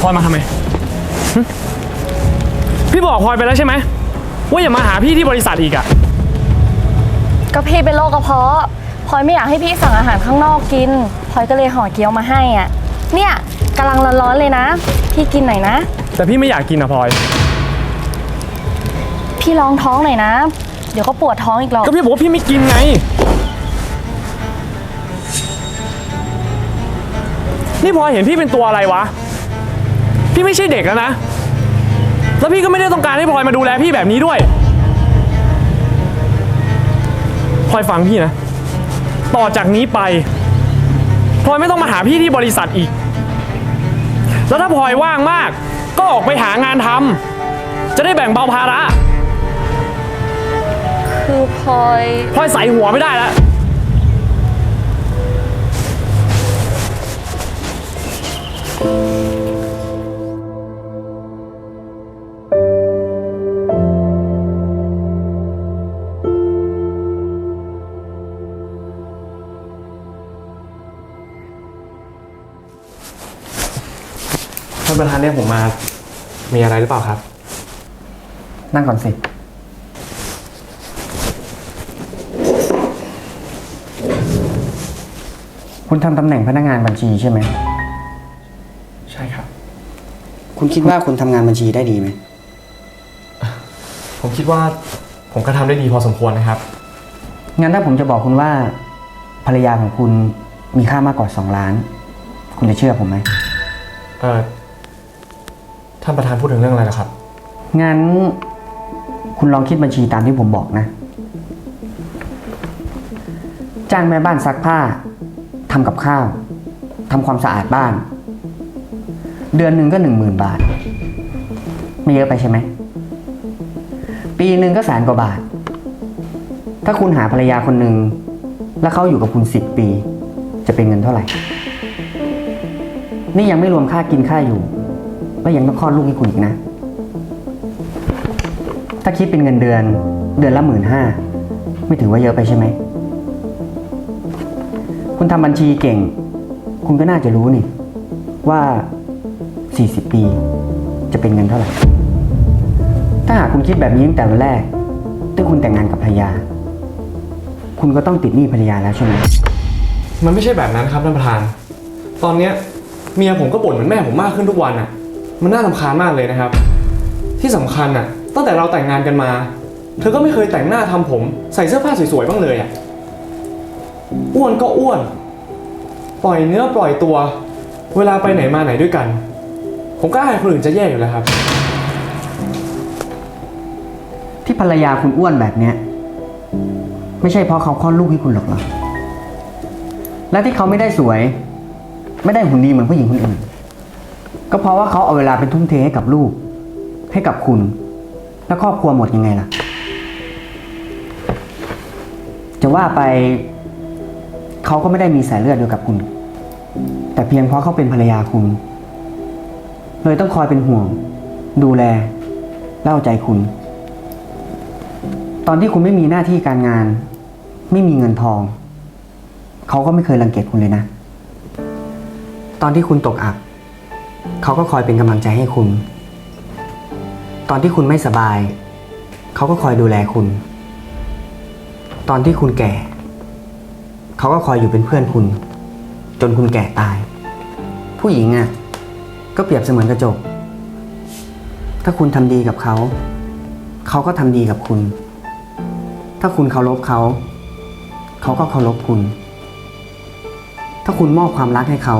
พลอยมาทำไมหึพี่บอกพลอยไปแล้วใช่ไหมว่าอย่ามาหาพี่ที่บริษัทอีกอะก็พี่เป็นโรคกระเพาะพลอยไม่อยากให้พี่สั่งอาหารข้างนอกกินพลอยก็เลยห่อเกี๊ยวมาให้อะ เนี่ยกำลังร้อนๆเลยนะ พี่กินหน่อยนะ แต่พี่ไม่อยากกินอะพลอย พี่ลองท้องหน่อยนะ เดี๋ยวก็ปวดท้องอีกหรอก ก็พี่บอกว่าพี่ไม่กินไง นี่พลอยเห็นพี่เป็นตัวอะไรวะ พี่ไม่ใช่เด็กแล้วนะ แล้วพี่ก็ไม่ได้ต้องการให้พลอยมาดูแลพี่แบบนี้ด้วยพลอยฟังพี่นะ ต่อจากนี้ไปพลอยไม่ต้องมาหาพี่ที่บริษัทอีก แล้วถ้าพลอยว่างมาก ก็ออกไปหางานทำจะได้แบ่งเบาภาระ คือพลอย พลอยใส่หัวไม่ได้แล้ว ท่านประธานเรียกผมมา มีอะไรหรือเปล่าครับ นั่งก่อนสิ คุณทำตำแหน่งพนักงานบัญชีใช่ไหม ใช่ครับ คุณคิดว่าคุณทำงานบัญชีได้ดีไหม ผมคิดว่าผมก็ทำได้ดีพอสมควรนะครับ งั้นถ้าผมจะบอกคุณว่า ภรรยาของคุณมีค่ามากกว่า 2 ล้าน คุณจะเชื่อผมไหม เออ ท่านประธานพูดถึงเรื่องอะไรล่ะครับ งั้นคุณลองคิดบัญชีตามที่ผมบอกนะ จ้างแม่บ้านซักผ้าทำกับข้าวทำความสะอาดบ้าน เดือนหนึ่งก็หนึ่งหมื่นบาท ไม่เยอะไปใช่ไหม ปีหนึ่งก็แสนกว่าบาท ถ้าคุณหาภรรยาคนหนึ่งแล้วเขาอยู่กับคุณสิบปี จะเป็นเงินเท่าไหร่ นี่ยังไม่รวมค่ากินค่าอยู่ แล้วยังต้องคลอดลูกให้คุณอีกนะ ถ้าคิดเป็นเงินเดือน เดือนละหมื่นห้าไม่ถือว่าเยอะไปใช่ไหม คุณทำบัญชีเก่ง คุณก็น่าจะรู้นี่ ว่า 40 ปีจะเป็นเงินเท่าไหร่ ถ้าหากคุณคิดแบบนี้ตั้งแต่วันแรกที่คุณแต่งงานกับภรรยา คุณก็ต้องติดหนี้ภรรยาแล้วใช่ไหม มันไม่ใช่แบบนั้นครับท่านประธาน ตอนเนี้ยเมียผมก็บ่นเหมือนแม่ผมมากขึ้นทุกวันอะ มันน่ารำคาญมากเลยนะครับ ที่สำคัญอะ ตั้งแต่เราแต่งงานกันมา เธอก็ไม่เคยแต่งหน้าทำผม ใส่เสื้อผ้าสวยๆบ้างเลยอะ อ้วนก็อ้วน ปล่อยเนื้อปล่อยตัว เวลาไปไหนมาไหนด้วยกัน ผมก็อายคนอื่นจะแย่อยู่แล้วครับ ที่ภรรยาคุณอ้วนแบบเนี้ย ไม่ใช่เพราะเขาคลอดลูกให้คุณหรอกเหรอและที่เขาไม่ได้สวย ไม่ได้หุ่นดีเหมือนผู้หญิงคนอื่น ก็เพราะว่าเขาเอาเวลาไปทุ่มเทให้กับลูก ให้กับคุณ และครอบครัวหมดยังไงล่ะ จะว่าไปเขาก็ไม่ได้มีสายเลือดเดียวกับคุณ แต่เพียงเพราะเขาเป็นภรรยาคุณ เลยต้องคอยเป็นห่วง ดูแลและเอาใจคุณ ตอนที่คุณไม่มีหน้าที่การงาน ไม่มีเงินทอง เขาก็ไม่เคยรังเกียจคุณเลยนะ ตอนที่คุณตกอับ เขาก็คอยเป็นกำลังใจให้คุณ ตอนที่คุณไม่สบาย เขาก็คอยดูแลคุณ ตอนที่คุณแก่ เขาก็คอยอยู่เป็นเพื่อนคุณ จนคุณแก่ตาย ผู้หญิงอะ ก็เปรียบเสมือนกระจก ถ้าคุณทำดีกับเขา เขาก็ทำดีกับคุณ ถ้าคุณเคารพเขา เขาก็เคารพคุณ ถ้าคุณมอบความรักให้เขา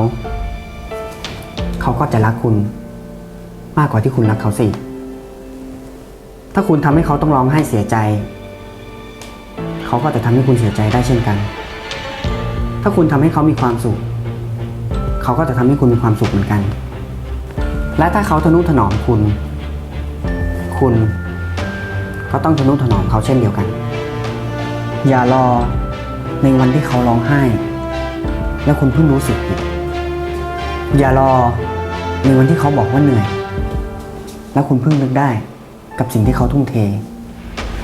เขาก็จะรักคุณ มากกว่าที่คุณรักเขาสิ ถ้าคุณทำให้เขาต้องร้องไห้เสียใจ เขาก็จะทำให้คุณเสียใจได้เช่นกัน ถ้าคุณทำให้เขามีความสุข เขาก็จะทำให้คุณมีความสุขเหมือนกัน และถ้าเขาทนุถนอมคุณ คุณก็ต้องทนุถนอมเขาเช่นเดียวกัน อย่ารอในวันที่เขาร้องไห้ แล้วคุณเพิ่งรู้สึกผิดอย่ารอ ในวันที่เขาบอกว่าเหนื่อย แล้วคุณเพิ่งนึกได้กับสิ่งที่เขาทุ่มเท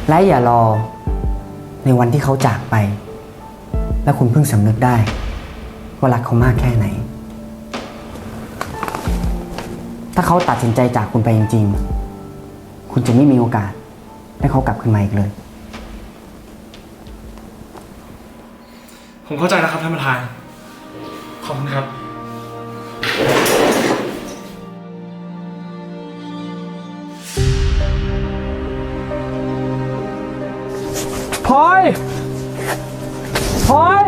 และอย่ารอในวันที่เขาจากไป แล้วคุณเพิ่งสำนึกได้ ว่ารักเขามากแค่ไหน ถ้าเขาตัดสินใจจากคุณไปจริงๆ คุณจะไม่มีโอกาสได้เขากลับขึ้นมาอีกเลย ผมเข้าใจแล้วครับท่านประธาน ขอบคุณครับ พลอยพลอย